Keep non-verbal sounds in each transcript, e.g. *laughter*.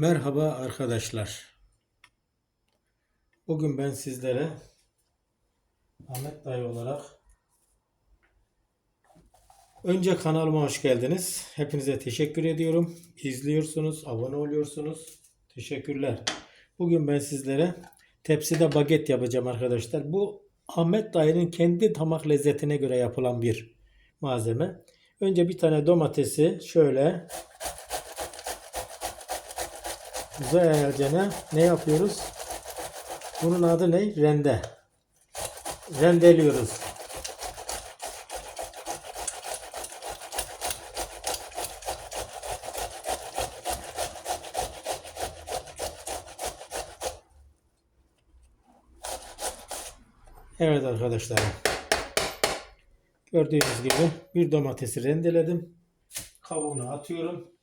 Merhaba arkadaşlar. Bugün ben sizlere Ahmet Dayı olarak önce kanalıma hoş geldiniz. Hepinize teşekkür ediyorum. İzliyorsunuz, abone oluyorsunuz. Teşekkürler. Bugün ben sizlere tepside baget yapacağım arkadaşlar. Bu Ahmet Dayı'nın kendi damak lezzetine göre yapılan bir malzeme. Önce bir tane domatesi şöyle Güzelce ne, ne yapıyoruz? Bunun adı ne? Rende. Rendeliyoruz. Evet arkadaşlar. Gördüğünüz gibi bir domatesi rendeledim. Kabuğunu atıyorum.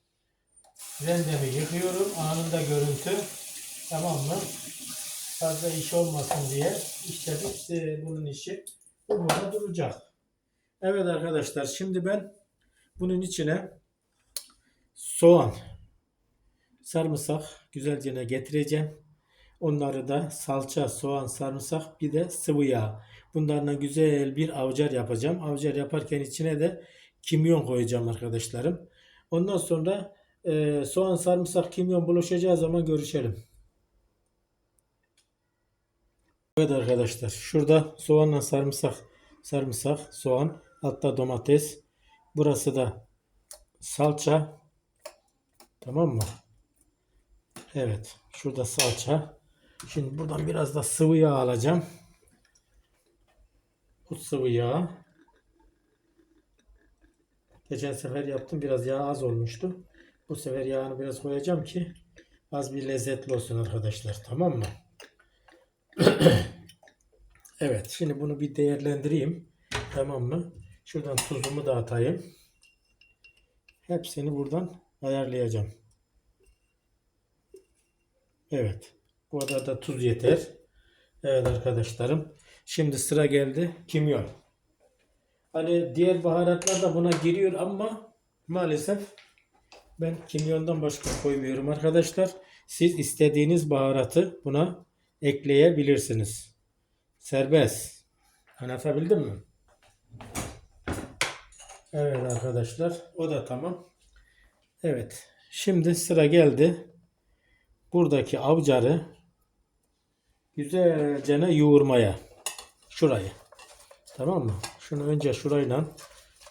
Rendemi yıkıyorum. Anında görüntü. Tamam mı? Fazla iş olmasın diye. İşte bitti bunun işi. Bu burada duracak. Evet arkadaşlar şimdi ben bunun içine soğan, sarımsak güzelce getireceğim. Onları da salça, soğan, sarımsak bir de sıvı yağ. Bunlarla güzel bir avcar yapacağım. Avcar yaparken içine de kimyon koyacağım arkadaşlarım. Ondan sonra ee, soğan, sarımsak, kimyon buluşacağı zaman görüşelim. Evet arkadaşlar şurada soğanla sarımsak, sarımsak, soğan, hatta domates. Burası da salça. Tamam mı? Evet. Şurada salça. Şimdi buradan biraz da sıvı yağ alacağım. Bu sıvı yağ. Geçen sefer yaptım. Biraz yağ az olmuştu. Bu sefer yağını biraz koyacağım ki az bir lezzetli olsun arkadaşlar. Tamam mı? *clears throat* evet. Şimdi bunu bir değerlendireyim. Tamam mı? Şuradan tuzumu da atayım. Hepsini buradan ayarlayacağım. Evet. Bu kadar da tuz yeter. Evet arkadaşlarım. Şimdi sıra geldi kimyon. Hani diğer baharatlar da buna giriyor ama maalesef ben kimyondan başka koymuyorum arkadaşlar. Siz istediğiniz baharatı buna ekleyebilirsiniz. Serbest. Anlatabildim mi? Evet arkadaşlar. O da tamam. Evet. Şimdi sıra geldi. Buradaki avcarı güzelce yoğurmaya. Şurayı. Tamam mı? Şunu önce şurayla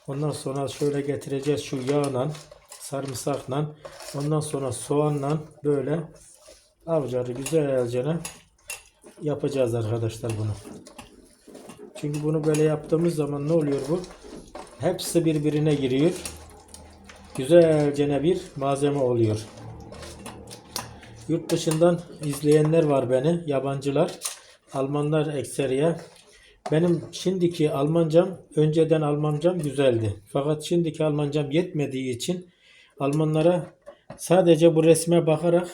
ondan sonra şöyle getireceğiz şu yağla sarımsakla ondan sonra soğanla böyle avcarı güzelce yapacağız arkadaşlar bunu. Çünkü bunu böyle yaptığımız zaman ne oluyor bu? Hepsi birbirine giriyor. Güzelce bir malzeme oluyor. Yurt dışından izleyenler var beni. Yabancılar. Almanlar ekseriye. Benim şimdiki Almancam, önceden Almancam güzeldi. Fakat şimdiki Almancam yetmediği için Almanlara sadece bu resme bakarak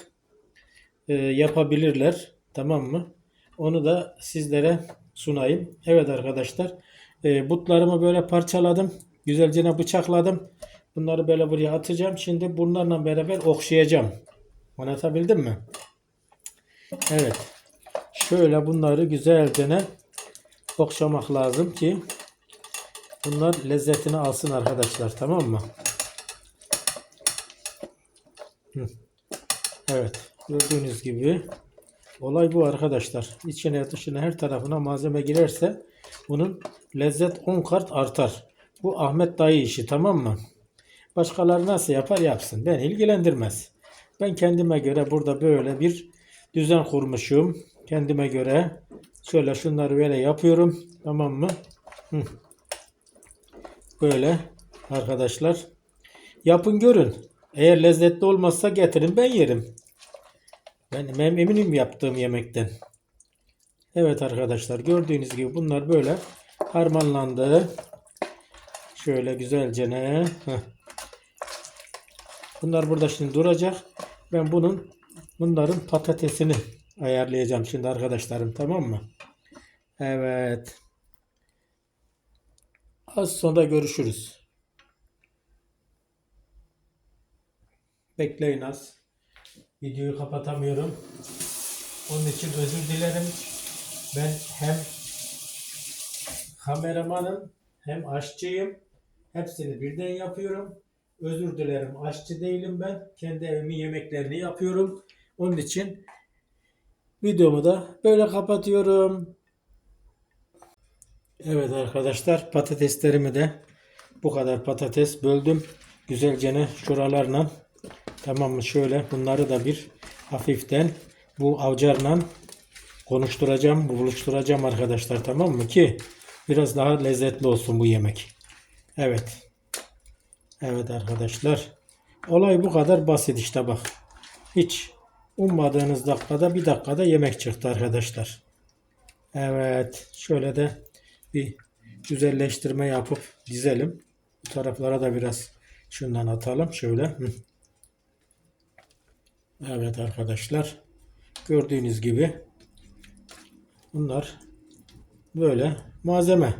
e, yapabilirler. Tamam mı? Onu da sizlere sunayım. Evet arkadaşlar. E, butlarımı böyle parçaladım. Güzelce bıçakladım. Bunları böyle buraya atacağım. Şimdi bunlarla beraber okşayacağım. Anlatabildim mi? Evet. Şöyle bunları güzelce okşamak lazım ki bunlar lezzetini alsın arkadaşlar. Tamam mı? Evet. Gördüğünüz gibi olay bu arkadaşlar. İçine dışına her tarafına malzeme girerse bunun lezzet 10 kart artar. Bu Ahmet dayı işi tamam mı? Başkaları nasıl yapar yapsın. Beni ilgilendirmez. Ben kendime göre burada böyle bir düzen kurmuşum. Kendime göre şöyle şunları böyle yapıyorum. Tamam mı? Böyle arkadaşlar. Yapın görün. Eğer lezzetli olmazsa getirin ben yerim. Ben eminim yaptığım yemekten. Evet arkadaşlar gördüğünüz gibi bunlar böyle harmanlandı. Şöyle güzelce ne? Bunlar burada şimdi duracak. Ben bunun bunların patatesini ayarlayacağım şimdi arkadaşlarım tamam mı? Evet. Az sonra görüşürüz. Bekleyin az. videoyu kapatamıyorum. Onun için özür dilerim. Ben hem kameramanım hem aşçıyım. Hepsini birden yapıyorum. Özür dilerim. Aşçı değilim ben. Kendi evimin yemeklerini yapıyorum. Onun için videomu da böyle kapatıyorum. Evet arkadaşlar patateslerimi de bu kadar patates böldüm. Güzelce şuralarla tamam mı şöyle bunları da bir hafiften bu avcarla konuşturacağım, buluşturacağım arkadaşlar tamam mı ki biraz daha lezzetli olsun bu yemek. Evet. Evet arkadaşlar. Olay bu kadar basit işte bak. Hiç ummadığınız dakikada bir dakikada yemek çıktı arkadaşlar. Evet. Şöyle de bir güzelleştirme yapıp dizelim. Bu taraflara da biraz şundan atalım. Şöyle. Evet arkadaşlar. Gördüğünüz gibi bunlar böyle malzeme.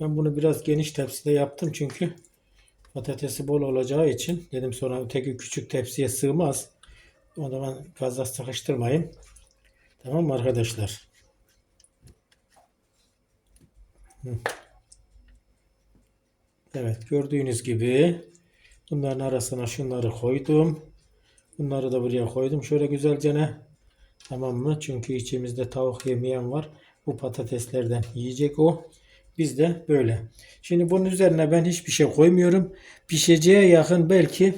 Ben bunu biraz geniş tepside yaptım çünkü patatesi bol olacağı için dedim sonra öteki küçük tepsiye sığmaz. O zaman fazla sıkıştırmayayım. Tamam mı arkadaşlar? Evet gördüğünüz gibi bunların arasına şunları koydum. Bunları da buraya koydum. Şöyle güzelce ne? Tamam mı? Çünkü içimizde tavuk yemeyen var. Bu patateslerden yiyecek o. Biz de böyle. Şimdi bunun üzerine ben hiçbir şey koymuyorum. Pişeceğe yakın belki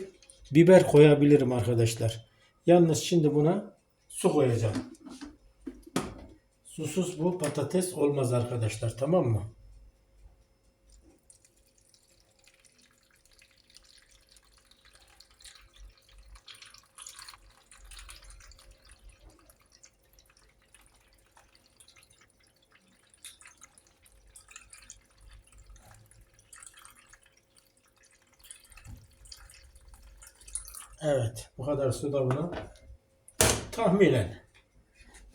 biber koyabilirim arkadaşlar. Yalnız şimdi buna su koyacağım. Susuz bu patates olmaz arkadaşlar. Tamam mı? Evet. Bu kadar su da buna tahminen.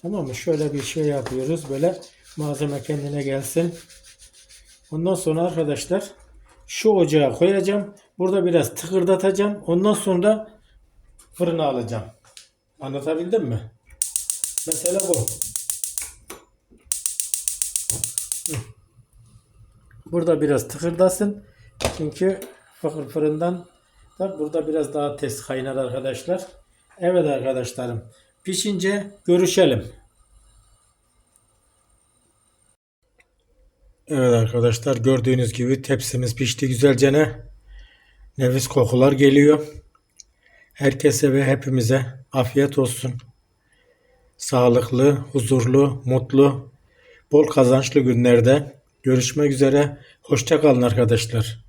Tamam mı? Şöyle bir şey yapıyoruz. Böyle malzeme kendine gelsin. Ondan sonra arkadaşlar şu ocağa koyacağım. Burada biraz tıkırdatacağım. Ondan sonra fırına alacağım. Anlatabildim mi? Mesela bu. Burada biraz tıkırdasın. Çünkü fırın fırından da burada biraz daha tez kaynar arkadaşlar. Evet arkadaşlarım. Pişince görüşelim. Evet arkadaşlar gördüğünüz gibi tepsimiz pişti güzelce ne? Nefis kokular geliyor. Herkese ve hepimize afiyet olsun. Sağlıklı, huzurlu, mutlu, bol kazançlı günlerde görüşmek üzere. Hoşça kalın arkadaşlar.